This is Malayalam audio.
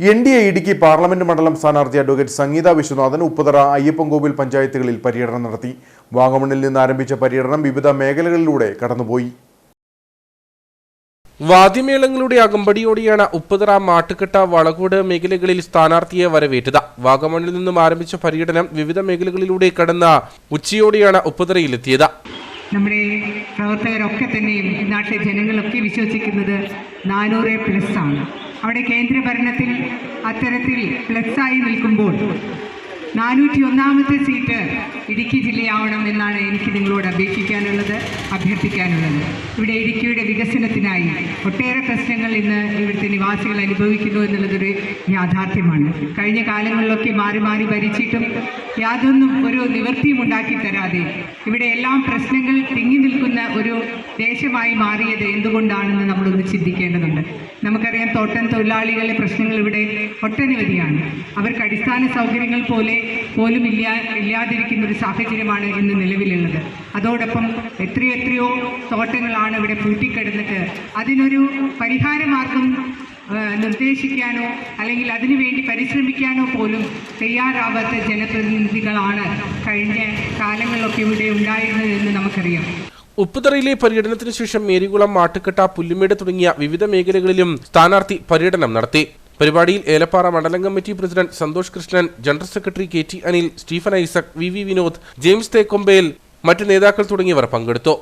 N D A Idukki parliament മണ്ഡലം സ്ഥാനാർത്ഥി അഡ്വക്കേറ്റ് സംഗീത വിശ്വനാഥൻ ഉപ്പുതറ അയ്യപ്പൻകോവിൽ പഞ്ചായത്തുകളിൽ പര്യടനം നടത്തി. വാഗമണിൽ നിന്ന് ആരംഭിച്ച പര്യടനം വിവിധ മേഖലകളിലൂടെ കടന്നുപോയി. വാദ്യമേളങ്ങളുടെ അകമ്പടിയോടെയാണ് ഉപ്പുതറ മാട്ടുകെട്ട വളകോട് മേഖലകളിൽ സ്ഥാനാർത്ഥിയെ വരവേറ്റത്. വാഗമണിൽ നിന്നും ആരംഭിച്ച പര്യടനം വിവിധ മേഖലകളിലൂടെ കടന്ന ഉച്ചയോടെയാണ് ഉപ്പുതറയിലെത്തിയത്. നമ്മുടെ പ്രവർത്തകരൊക്കെ തന്നെയും നാട്ടിലെ ജനങ്ങളൊക്കെ വിശ്വസിക്കുന്നത് നാനൂറ് പ്ലസ് ആണ്. അവിടെ കേന്ദ്രഭരണത്തിൽ അത്തരത്തിൽ പ്ലസ്സായി നിൽക്കുമ്പോൾ നാനൂറ്റി ഒന്നാമത്തെ സീറ്റ് ഇടുക്കി ജില്ലയാവണം എന്നാണ് എനിക്ക് നിങ്ങളോട് അപേക്ഷിക്കാനുള്ളത് അഭ്യർത്ഥിക്കാനുള്ളത്. ഇവിടെ ഇടുക്കിയുടെ വികസനത്തിനായി ഒട്ടേറെ പ്രശ്നങ്ങൾ ഇന്ന് ഇവിടുത്തെ നിവാസികൾ അനുഭവിക്കുന്നു എന്നുള്ളതൊരു യാഥാർത്ഥ്യമാണ്. കഴിഞ്ഞ കാലങ്ങളിലൊക്കെ മാറി മാറി ഭരിച്ചിട്ടും യാതൊന്നും ഒരു നിവൃത്തിയും ഉണ്ടാക്കി തരാതെ ഇവിടെ എല്ലാം പ്രശ്നങ്ങൾ തിങ്ങി നിൽക്കുന്ന ഒരു ദേശമായി മാറിയത് എന്തുകൊണ്ടാണെന്ന് നമ്മളൊന്ന് ചിന്തിക്കേണ്ടതുണ്ട്. നമുക്കറിയാം തോട്ടം തൊഴിലാളികളുടെ പ്രശ്നങ്ങൾ ഇവിടെ ഒട്ടനവധിയാണ്. അവർക്ക് അടിസ്ഥാന സൗകര്യങ്ങൾ പോലെ പോലും ഇല്ലാ ഇല്ലാതിരിക്കുന്ന ഒരു സാഹചര്യമാണ് ഇന്ന് നിലവിലുള്ളത്. അതോടൊപ്പം എത്രയോ എത്രയോ തോട്ടങ്ങളാണ് ഇവിടെ പൂട്ടിക്കിടന്നിട്ട് അതിനൊരു പരിഹാരമാർഗം നിർദ്ദേശിക്കാനോ അല്ലെങ്കിൽ അതിനുവേണ്ടി പരിശ്രമിക്കാനോ പോലും തയ്യാറാവാത്ത ജനപ്രതിനിധികളാണ് കഴിഞ്ഞ കാലങ്ങളിലൊക്കെ ഇവിടെ ഉണ്ടായിരുന്നത് എന്ന് നമുക്കറിയാം. ഉപ്പുതറയിലെ പര്യടനത്തിനു ശേഷം മേരികുളം മാട്ടുകെട്ട പുല്ലുമേട് തുടങ്ങിയ വിവിധ മേഖലകളിലും സ്ഥാനാർത്ഥി പര്യടനം നടത്തി. പരിപാടിയിൽ ഏലപ്പാറ മണ്ഡലം committee president Santhosh Krishnan general secretary K T Anil Stephen Isaac V V Vinod James Thekkombel മറ്റ് നേതാക്കൾ തുടങ്ങിയവർ പങ്കെടുത്തു.